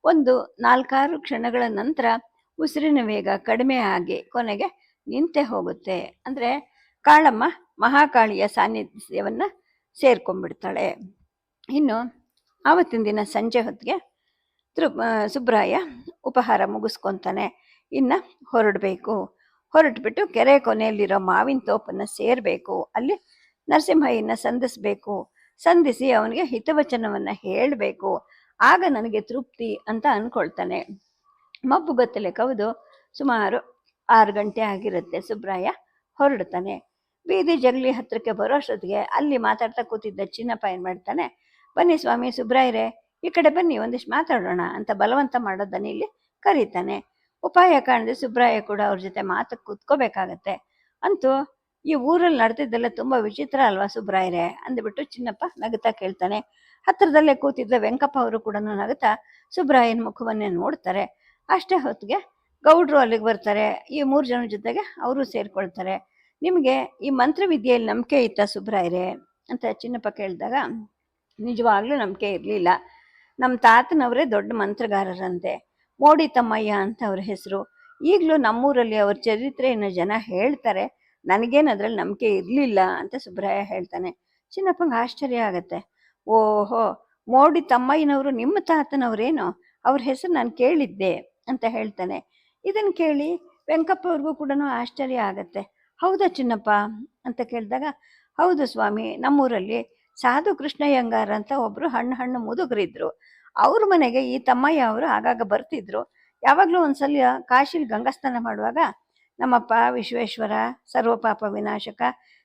S1: ಒಂದು ನಾಲ್ಕಾರು ಕ್ಷಣಗಳ ನಂತರ ಉಸಿರಿನ ವೇಗ ಕಡಿಮೆ ಆಗಿ ಕೊನೆಗೆ ನಿಂತೆ ಹೋಗುತ್ತೆ. ಅಂದ್ರೆ ಕಾಳಮ್ಮ ಮಹಾಕಾಳಿಯ ಸಾನ್ನಿಧ್ಯವನ್ನು ಸೇರ್ಕೊಂಡ್ಬಿಡ್ತಾಳೆ. ಇನ್ನು ಆವತ್ತಿನ ದಿನ ಸಂಜೆ ಹೊತ್ತಿಗೆ ತೃ ಸುಬ್ರಾಯ ಉಪಹಾರ ಮುಗಿಸ್ಕೊತಾನೆ. ಇನ್ನು ಹೊರಡಬೇಕು. ಹೊರಟ್ಬಿಟ್ಟು ಕೆರೆ ಕೊನೆಯಲ್ಲಿರೋ ಮಾವಿನ ತೋಪನ್ನು ಸೇರಬೇಕು. ಅಲ್ಲಿ ನರಸಿಂಹಯ್ಯನ ಸಂಧಿಸಬೇಕು. ಸಂಧಿಸಿ ಅವನಿಗೆ ಹಿತವಚನವನ್ನ ಹೇಳಬೇಕು. ಆಗ ನನಗೆ ತೃಪ್ತಿ ಅಂತ ಅನ್ಕೊಳ್ತಾನೆ. ಮಬ್ಬುಗತ್ತಲೆ ಕವಿದು ಸುಮಾರು ಆರು ಗಂಟೆ ಆಗಿರುತ್ತೆ. ಸುಬ್ರಾಯ ಹೊರಡ್ತಾನೆ. ಬೀದಿ ಜಗಲಿ ಹತ್ರಕ್ಕೆ ಬರೋ ಅಷ್ಟೊತ್ತಿಗೆ ಅಲ್ಲಿ ಮಾತಾಡ್ತಾ ಕೂತಿದ್ದ ಚಿನ್ನಪ್ಪ ಏನು ಮಾಡ್ತಾನೆ, ಬನ್ನಿ ಸ್ವಾಮಿ ಸುಬ್ರಾಯರೇ, ಈ ಕಡೆ ಬನ್ನಿ, ಒಂದಿಷ್ಟು ಮಾತಾಡೋಣ ಅಂತ ಬಲವಂತ ಮಾಡೋದನ್ನ ಇಲ್ಲಿ ಕರೀತಾನೆ. ಉಪಾಯ ಕಾಣದೆ ಸುಬ್ರಾಯ ಕೂಡ ಅವ್ರ ಜೊತೆ ಮಾತಕ್ಕೆ ಕೂತ್ಕೋಬೇಕಾಗತ್ತೆ. ಅಂತೂ ಈ ಊರಲ್ಲಿ ನಡೆದಿದ್ದೆಲ್ಲ ತುಂಬ ವಿಚಿತ್ರ ಅಲ್ವಾ ಸುಬ್ರಾಯರೇ? ಅಂದ್ಬಿಟ್ಟು ಚಿನ್ನಪ್ಪ ನಗುತ್ತಾ ಕೇಳ್ತಾನೆ. ಹತ್ತಿರದಲ್ಲೇ ಕೂತಿದ್ದ ವೆಂಕಪ್ಪ ಅವರು ಕೂಡ ನಗುತ್ತಾ ಸುಬ್ರಾಯನ ಮುಖವನ್ನೇ ನೋಡ್ತಾರೆ. ಅಷ್ಟೇ ಹೊತ್ತಿಗೆ ಗೌಡ್ರು ಅಲ್ಲಿಗೆ ಬರ್ತಾರೆ. ಈ ಮೂರು ಜನ ಜೊತೆಗೆ ಅವರು ಸೇರ್ಕೊಳ್ತಾರೆ. ನಿಮಗೆ ಈ ಮಂತ್ರವಿದ್ಯೆಯಲ್ಲಿ ನಂಬಿಕೆ ಇತ್ತಾ ಸುಬ್ರಾಯರೇ? ಅಂತ ಚಿನ್ನಪ್ಪ ಕೇಳಿದಾಗ, ನಿಜವಾಗ್ಲೂ ನಂಬಿಕೆ ಇರಲಿಲ್ಲ. ನಮ್ಮ ತಾತನವರೇ ದೊಡ್ಡ ಮಂತ್ರಗಾರರಂತೆ. ಮೋಡಿ ತಮ್ಮಯ್ಯ ಅಂತ ಅವ್ರ ಹೆಸರು. ಈಗಲೂ ನಮ್ಮೂರಲ್ಲಿ ಅವ್ರ ಚರಿತ್ರೆಯನ್ನು ಜನ ಹೇಳ್ತಾರೆ. ನನಗೇನು ಅದರಲ್ಲಿ ನಂಬಿಕೆ ಇರಲಿಲ್ಲ ಅಂತ ಸುಬ್ರಾಯ ಹೇಳ್ತಾನೆ. ಚಿನ್ನಪ್ಪಂಗೆ ಆಶ್ಚರ್ಯ ಆಗತ್ತೆ. ಓಹೋ, ಮೋಡಿ ತಮ್ಮಯ್ಯನವರು ನಿಮ್ಮ ತಾತನವರೇನು? ಅವ್ರ ಹೆಸರು ನಾನು ಕೇಳಿದ್ದೆ ಅಂತ ಹೇಳ್ತಾನೆ. ಇದನ್ನು ಕೇಳಿ ವೆಂಕಪ್ಪ ಅವ್ರಿಗೂ ಕೂಡ ಆಶ್ಚರ್ಯ ಆಗತ್ತೆ. ಹೌದಾ ಚಿನ್ನಪ್ಪ? ಅಂತ ಕೇಳಿದಾಗ, ಹೌದು ಸ್ವಾಮಿ, ನಮ್ಮೂರಲ್ಲಿ ಸಾಧು ಕೃಷ್ಣಯ್ಯಂಗಾರ ಅಂತ ಒಬ್ರು ಹಣ್ಣು ಹಣ್ಣು ಮುದುಗರಿದ್ರು. ಅವ್ರ ಮನೆಗೆ ಈ ತಮ್ಮಯ್ಯ ಅವರು ಆಗಾಗ ಬರ್ತಿದ್ರು. ಯಾವಾಗಲೂ ಒಂದ್ಸಲ ಕಾಶಿಲಿ ಗಂಗಾಸ್ನಾನ ಮಾಡುವಾಗ, ನಮ್ಮಪ್ಪ ವಿಶ್ವೇಶ್ವರ, ಸರ್ವಪಾಪ ವಿನಾಶಕ,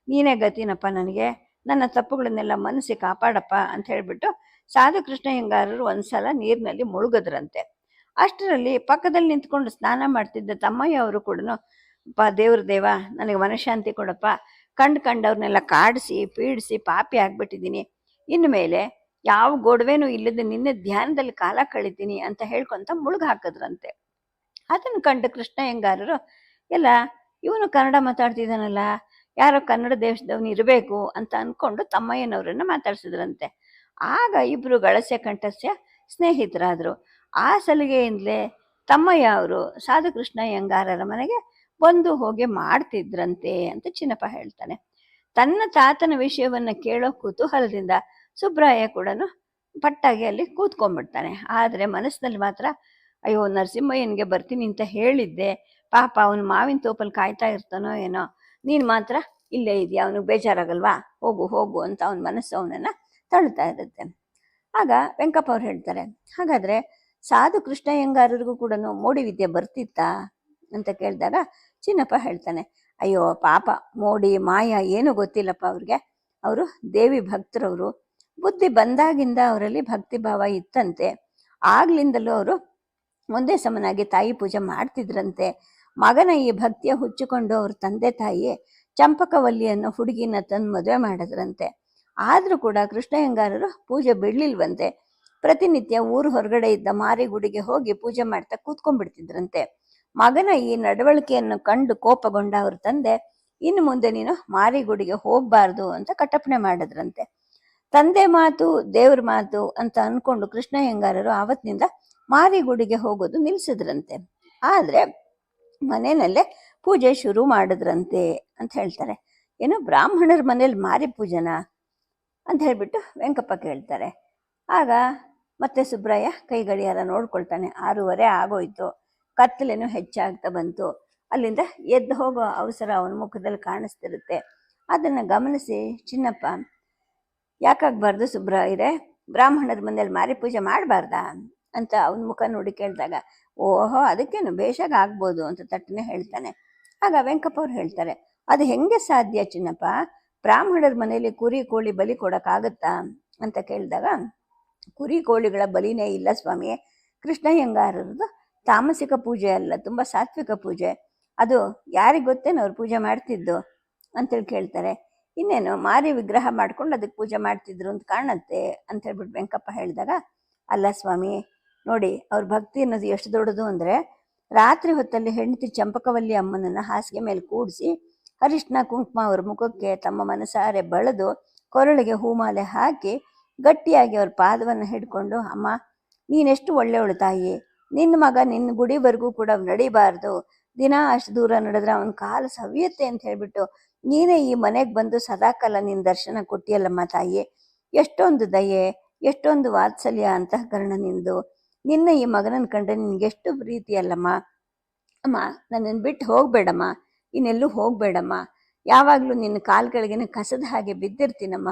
S1: ನೀನೇ ಗತಿನಪ್ಪ ನನಗೆ. ನನ್ನ ತಪ್ಪುಗಳನ್ನೆಲ್ಲ ಮನಸ್ಸಿ ಕಾಪಾಡಪ್ಪ ಅಂತ ಹೇಳ್ಬಿಟ್ಟು ಸಾಧು ಕೃಷ್ಣಯ್ಯಂಗಾರರು ಒಂದ್ಸಲ ನೀರಿನಲ್ಲಿ ಮುಳುಗದ್ರಂತೆ. ಅಷ್ಟರಲ್ಲಿ ಪಕ್ಕದಲ್ಲಿ ನಿಂತ್ಕೊಂಡು ಸ್ನಾನ ಮಾಡ್ತಿದ್ದ ತಮ್ಮಯ್ಯ ಅವರು ಕೂಡ ಪ ದೇವ್ರ ದೇವ, ನನಗೆ ಮನಃಶಾಂತಿ ಕೊಡಪ್ಪ. ಕಂಡು ಕಂಡವ್ರನ್ನೆಲ್ಲ ಕಾಡಿಸಿ, ಪೀಡಿಸಿ, ಪಾಪಿ ಆಗ್ಬಿಟ್ಟಿದ್ದೀನಿ. ಮೇಲೆ ಯಾವ ಗೊಡವೆನೂ ಇಲ್ಲದೆ ನಿನ್ನ ಧ್ಯಾನದಲ್ಲಿ ಕಾಲ ಕಳಿತೀನಿ ಅಂತ ಹೇಳ್ಕೊಂತ ಮುಳುಗ್ ಹಾಕಿದ್ರಂತೆ. ಅದನ್ನು ಕಂಡು ಹೆಂಗಾರರು, ಎಲ್ಲ, ಇವನು ಕನ್ನಡ ಮಾತಾಡ್ತಿದ್ದಾನಲ್ಲ, ಯಾರೋ ಕನ್ನಡ ದೇಶದವನು ಇರಬೇಕು ಅಂತ ಅನ್ಕೊಂಡು ತಮ್ಮಯ್ಯನವರನ್ನು ಮಾತಾಡ್ಸಿದ್ರಂತೆ. ಆಗ ಇಬ್ರು ಗಳಸ್ಯ ಕಂಠಸ್ಯ ಸ್ನೇಹಿತರಾದರು. ಆ ಸಲಿಗೆಯಿಂದಲೇ ತಮ್ಮಯ್ಯ ಅವರು ಸಾಧುಕೃಷ್ಣ ಕೃಷ್ಣಯ್ಯಂಗಾರರ ಮನೆಗೆ ಬಂದು ಹೋಗಿ ಮಾಡ್ತಿದ್ರಂತೆ ಅಂತ ಚಿನ್ನಪ್ಪ ಹೇಳ್ತಾನೆ. ತನ್ನ ತಾತನ ವಿಷಯವನ್ನ ಕೇಳೋ ಕುತೂಹಲದಿಂದ ಸುಬ್ರಾಯ ಕೂಡ ಪಟ್ಟಾಗಿ ಅಲ್ಲಿ ಕೂತ್ಕೊಂಡ್ಬಿಡ್ತಾನೆ. ಆದರೆ ಮನಸ್ಸಿನಲ್ಲಿ ಮಾತ್ರ, ಅಯ್ಯೋ, ನರಸಿಂಹಯ್ಯನಿಗೆ ಬರ್ತೀನಿ ಅಂತ ಹೇಳಿದ್ದೆ. ಪಾಪ ಅವನು ಮಾವಿನ ತೋಪಲ್ಲಿ ಕಾಯ್ತಾ ಇರ್ತಾನೋ ಏನೋ. ನೀನು ಮಾತ್ರ ಇಲ್ಲೇ ಇದೆಯಾ? ಅವನಿಗೆ ಬೇಜಾರಾಗಲ್ವಾ? ಹೋಗು ಹೋಗು ಅಂತ ಅವನ ಮನಸ್ಸು ಅವನನ್ನ ತಳ್ತಾ ಇರುತ್ತೆ. ಆಗ ವೆಂಕಪ್ಪ ಅವ್ರು ಹೇಳ್ತಾರೆ, ಹಾಗಾದ್ರೆ ಸಾಧು ಕೃಷ್ಣಯ್ಯಂಗಾರರಿಗೂ ಕೂಡ ಮೋಡಿ ವಿದ್ಯೆ ಬರ್ತಿತ್ತಾ? ಅಂತ ಕೇಳಿದಾಗ ಚಿನ್ನಪ್ಪ ಹೇಳ್ತಾನೆ, ಅಯ್ಯೋ ಪಾಪ ಮೋಡಿ, ಮಾಯ ಏನು ಗೊತ್ತಿಲ್ಲಪ್ಪ ಅವ್ರಿಗೆ. ಅವರು ದೇವಿ ಭಕ್ತರವರು. ಬುದ್ಧಿ ಬಂದಾಗಿಂದ ಅವರಲ್ಲಿ ಭಕ್ತಿ ಭಾವ ಇತ್ತಂತೆ. ಆಗ್ಲಿಂದಲೂ ಅವರು ಒಂದೇ ಸಮನಾಗಿ ತಾಯಿ ಪೂಜೆ ಮಾಡ್ತಿದ್ರಂತೆ. ಮಗನ ಈ ಭಕ್ತಿಯ ಹುಚ್ಚಿಕೊಂಡು ಅವ್ರ ತಂದೆ ತಾಯಿ ಚಂಪಕವಲ್ಲಿಯನ್ನು ಹುಡುಗಿನ ತಂದು ಮದುವೆ ಮಾಡಿದ್ರಂತೆ. ಆದರೂ ಕೂಡ ಕೃಷ್ಣಯ್ಯಂಗಾರರು ಪೂಜೆ ಬಿಡ್ಲಿಲ್ವಂತೆ. ಪ್ರತಿನಿತ್ಯ ಊರು ಹೊರಗಡೆ ಇದ್ದ ಮಾರಿಗುಡಿಗೆ ಹೋಗಿ ಪೂಜೆ ಮಾಡ್ತಾ ಕೂತ್ಕೊಂಡ್ಬಿಡ್ತಿದ್ರಂತೆ. ಮಗನ ಈ ನಡವಳಿಕೆಯನ್ನು ಕಂಡು ಕೋಪಗೊಂಡ ಅವ್ರ ತಂದೆ, ಇನ್ನು ಮುಂದೆ ನೀನು ಮಾರಿಗುಡಿಗೆ ಹೋಗ್ಬಾರ್ದು ಅಂತ ಕಟ್ಟಪ್ಪಣೆ ಮಾಡಿದ್ರಂತೆ. ತಂದೆ ಮಾತು, ದೇವ್ರ ಮಾತು ಅಂತ ಅನ್ಕೊಂಡು ಕೃಷ್ಣ ಹೆಂಗಾರರು ಆವತ್ತಿನಿಂದ ಮಾರಿಗುಡಿಗೆ ಹೋಗೋದು ನಿಲ್ಸಿದ್ರಂತೆ. ಆದ್ರೆ ಮನೆಯಲ್ಲೇ ಪೂಜೆ ಶುರು ಮಾಡಿದ್ರಂತೆ ಅಂತ ಹೇಳ್ತಾರೆ. ಏನು ಬ್ರಾಹ್ಮಣರ ಮನೇಲಿ ಮಾರಿ ಪೂಜೆನಾ ಅಂತ ಹೇಳ್ಬಿಟ್ಟು ವೆಂಕಪ್ಪ ಕೇಳ್ತಾರೆ. ಆಗ ಮತ್ತೆ ಸುಬ್ರಾಯ ಕೈ ಗಡಿಯಾರ ನೋಡ್ಕೊಳ್ತಾನೆ, ಆರೂವರೆ ಆಗೋಯ್ತು. ಕತ್ತಲೇನು ಹೆಚ್ಚಾಗ್ತಾ ಬಂತು. ಅಲ್ಲಿಂದ ಎದ್ದು ಹೋಗೋ ಅವಸರ ಅವನ ಮುಖದಲ್ಲಿ ಕಾಣಿಸ್ತಿರುತ್ತೆ. ಅದನ್ನು ಗಮನಿಸಿ, ಚಿನ್ನಪ್ಪ, ಯಾಕಾಗಬಾರ್ದು ಇರೆ ಬ್ರಾಹ್ಮಣರ ಮನೇಲಿ ಮಾರಿ ಪೂಜೆ ಮಾಡಬಾರ್ದಾ? ಅಂತ ಅವನ ಮುಖ ನೋಡಿ ಕೇಳಿದಾಗ, ಓಹೋ, ಅದಕ್ಕೇನು? ಬೇಷಾಗ ಆಗ್ಬೋದು ಅಂತ ತಟ್ಟನೆ ಹೇಳ್ತಾನೆ. ಆಗ ವೆಂಕಪ್ಪ ಅವ್ರು ಹೇಳ್ತಾರೆ, ಅದು ಹೆಂಗೆ ಸಾಧ್ಯ ಚಿನ್ನಪ್ಪ? ಬ್ರಾಹ್ಮಣರ ಮನೆಯಲ್ಲಿ ಕುರಿ, ಕೋಳಿ ಬಲಿ ಕೊಡೋಕ್ಕಾಗತ್ತಾ? ಅಂತ ಕೇಳಿದಾಗ, ಕುರಿ, ಕೋಳಿಗಳ ಬಲಿನೇ ಇಲ್ಲ ಸ್ವಾಮಿ ಕೃಷ್ಣಯ್ಯಂಗಾರರದು ತಾಮಸಿಕ ಪೂಜೆ ಅಲ್ಲ, ತುಂಬ ಸಾತ್ವಿಕ ಪೂಜೆ. ಅದು ಯಾರಿಗೆ ಗೊತ್ತೇನೋ ಅವ್ರು ಪೂಜೆ ಮಾಡ್ತಿದ್ದು ಅಂತೇಳಿ ಕೇಳ್ತಾರೆ. ಇನ್ನೇನು, ಮಾರಿ ವಿಗ್ರಹ ಮಾಡ್ಕೊಂಡು ಅದಕ್ಕೆ ಪೂಜೆ ಮಾಡ್ತಿದ್ರು ಅಂತ ಕಾಣುತ್ತೆ ಅಂತ ಹೇಳ್ಬಿಟ್ಟು ವೆಂಕಪ್ಪ ಹೇಳಿದಾಗ, ಅಲ್ಲ ಸ್ವಾಮಿ, ನೋಡಿ ಅವ್ರ ಭಕ್ತಿ ಅನ್ನೋದು ಎಷ್ಟು ದೊಡ್ಡದು ಅಂದರೆ, ರಾತ್ರಿ ಹೊತ್ತಲ್ಲಿ ಹೆಂಡತಿ ಚಂಪಕವಲ್ಲಿ ಅಮ್ಮನನ್ನು ಹಾಸಿಗೆ ಮೇಲೆ ಕೂಡಿಸಿ ಅರಿಶಿನ ಕುಂಕುಮ ಅವ್ರ ಮುಖಕ್ಕೆ ತಮ್ಮ ಮನಸಾರೆ ಬಳದು ಕೊರಳಿಗೆ ಹೂಮಾಲೆ ಹಾಕಿ, ಗಟ್ಟಿಯಾಗಿ ಅವ್ರ ಪಾದವನ್ನು ಹಿಡ್ಕೊಂಡು, ಅಮ್ಮ, ನೀನೆಷ್ಟು ಒಳ್ಳೆಯವಳು ತಾಯಿ ನಿನ್ನ ಮಗ ನಿನ್ನ ಗುಡಿವರೆಗೂ ಕೂಡ ನಡಿಬಾರ್ದು. ದಿನ ಅಷ್ಟು ದೂರ ನಡೆದ್ರೆ ಅವನ ಕಾಲು ಸವಿಯುತ್ತೆ ಅಂತ ಹೇಳ್ಬಿಟ್ಟು, ನೀನೇ ಈ ಮನೆಗೆ ಬಂದು ಸದಾಕಾಲ ನಿನ್ನ ದರ್ಶನ ಕೊಟ್ಟಿಯಲ್ಲಮ್ಮ ತಾಯಿ? ಎಷ್ಟೊಂದು ದಯೆ, ಎಷ್ಟೊಂದು ವಾತ್ಸಲ್ಯ ಅಂತಃಕರಣ ನಿಂದು. ನಿನ್ನ ಈ ಮಗನನ್ನು ಕಂಡ್ರೆ ನಿನಗೆಷ್ಟು ಪ್ರೀತಿ ಅಲ್ಲಮ್ಮ? ಅಮ್ಮ ನನ್ನನ್ನು ಬಿಟ್ಟು ಹೋಗ್ಬೇಡಮ್ಮ. ಇನ್ನೆಲ್ಲೂ ಹೋಗ್ಬೇಡಮ್ಮ. ಯಾವಾಗಲೂ ನಿನ್ನ ಕಾಲುಗಳಿಗೆ ಕಸದ ಹಾಗೆ ಬಿದ್ದಿರ್ತೀನಮ್ಮ.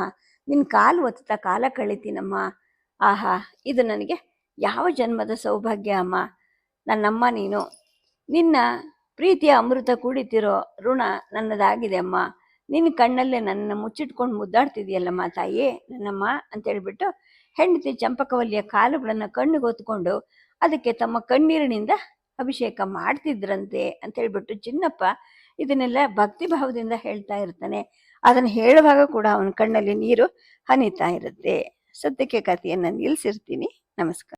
S1: ನಿನ್ನ ಕಾಲು ಒತ್ತಾ ಕಾಲ ಕಳಿತೀನಮ್ಮ. ಆಹಾ, ಇದು ನನಗೆ ಯಾವ ಜನ್ಮದ ಸೌಭಾಗ್ಯ ಅಮ್ಮ? ನನ್ನಮ್ಮ ನೀನು. ನಿನ್ನ ಪ್ರೀತಿಯ ಅಮೃತ ಕುಡಿತಿರೋ ಋಣ ನನ್ನದಾಗಿದೆ ಅಮ್ಮ. ನಿನ್ನ ಕಣ್ಣಲ್ಲೇ ನನ್ನ ಮುಚ್ಚಿಟ್ಕೊಂಡು ಮುದ್ದಾಡ್ತಿದೆಯಲ್ಲಮ್ಮ ತಾಯಿ? ನನ್ನಮ್ಮ ಅಂತ ಹೇಳ್ಬಿಟ್ಟು ಹೆಂಡತಿ ಚಂಪಕವಲ್ಲಿಯ ಕಾಲುಗಳನ್ನು ಕಣ್ಣಿಗೊತ್ಕೊಂಡು ಅದಕ್ಕೆ ತಮ್ಮ ಕಣ್ಣೀರಿನಿಂದ ಅಭಿಷೇಕ ಮಾಡ್ತಿದ್ರಂತೆ ಅಂತ ಹೇಳ್ಬಿಟ್ಟು ಚಿನ್ನಪ್ಪ ಇದನ್ನೆಲ್ಲ ಭಕ್ತಿ ಭಾವದಿಂದ ಹೇಳ್ತಾ ಇರ್ತಾನೆ. ಅದನ್ನು ಹೇಳುವಾಗ ಕೂಡ ಅವನ ಕಣ್ಣಲ್ಲಿ ನೀರು ಹನಿತಾ ಇರುತ್ತೆ. ಸದ್ಯಕ್ಕೆ ಕಥೆಯನ್ನು ನಿಲ್ಲಿಸಿರ್ತೀನಿ ನಮಸ್ಕಾರ.